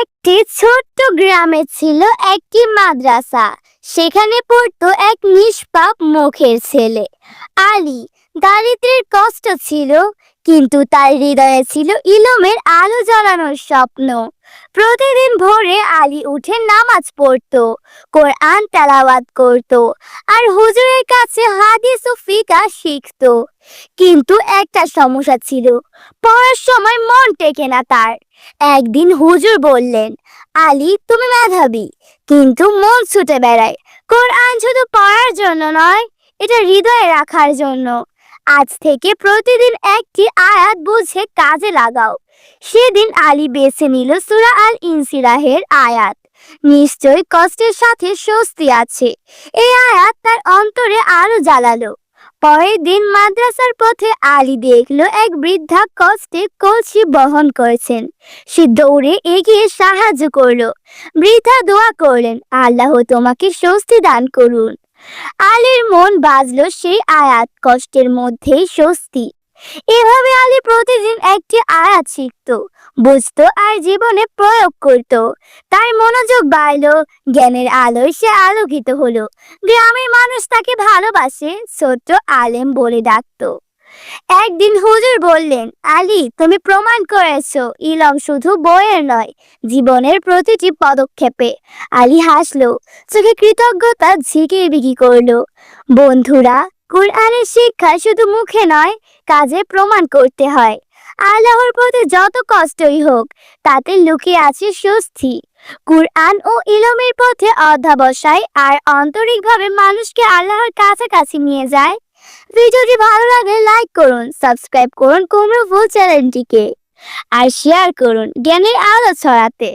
একটি ছোট্ট গ্রামে ছিল একটি মাদ্রাসা। সেখানে পড়তো এক নিষ্পাপ মুখের ছেলে। আলী, দারিদ্রের কষ্ট ছিল, কিন্তু তার হৃদয়ে ছিল ইলমের আলো জ্বালানোর স্বপ্ন। প্রতিদিন ভোরে আলী উঠে নামাজ পড়তো, কোরআন তেলাওয়াত করত, আর হুজুরের কাছে হাদিস ও ফিকা শিখতো। কিন্তু একটা সমস্যা ছিল। পড়ার সময় মন টেকে না তার। একদিন হুজুর বললেন, আলী, তুমি মেধাবী, কিন্তু মন ছুটে বেড়ায়। কোরআন শুধু পড়ার জন্য নয়, এটা হৃদয়ে রাখার জন্য। আজ থেকে প্রতিদিন একটি আয়াত বুঝে কাজে লাগাও। সেদিন আলী বেছে নিল সুরা আল ইনসিরাহের আয়াত। নিশ্চয় কষ্টের সাথে স্বস্তি আছে। এই আয়াত তার অন্তরে আলো জ্বালালো। পরের দিন মাদ্রাসার পথে আলী দেখল এক বৃদ্ধা কষ্টে কলসি বহন করেছেন। সে দৌড়ে এগিয়ে সাহায্য করল। বৃদ্ধা দোয়া করলেন, আল্লাহ তোমাকে স্বস্তি দান করুন। আলীর মন বাজলো সেই আয়াত, কষ্টের মধ্যেই স্বস্তি। এভাবে আলী প্রতিদিন একটি আয়াত শিখতো, বুঝতো আর জীবনে প্রয়োগ করত। তার মনোযোগ বাড়লো, জ্ঞানের আলোয় সে আলোকিত হলো। গ্রামের মানুষ তাকে ভালোবাসে, ছোট্ট আলেম বলে ডাকতো। একদিন হুজুর বললেন, আলী, তুমি প্রমাণ করেছ, ইলম শুধু বইয়ের নয়, জীবনের প্রতিটি পদক্ষেপে। আলী হাসলো, চোখে কৃতজ্ঞতা ঝিকিয়ে বিকি করল। বন্ধুরা কোরআনের শিক্ষা শুধু মুখে নয়, কাজে প্রমাণ করতে হয়। আল্লাহর পথে যত কষ্টই হোক, তাতে লুকিয়ে আছে স্বস্তি। কুরআন ও ইলমের পথে অধ্যাবসায় আর আন্তরিকভাবে মানুষকে আল্লাহর কাছাকাছি নিয়ে যায়। ভিডিওটি ভালো লাগলে লাইক করুন সাবস্ক্রাইব করুন, কুমড়ো ফুল চ্যানেলটিকে আর শেয়ার করুন, জ্ঞানের আলো ছড়াতে।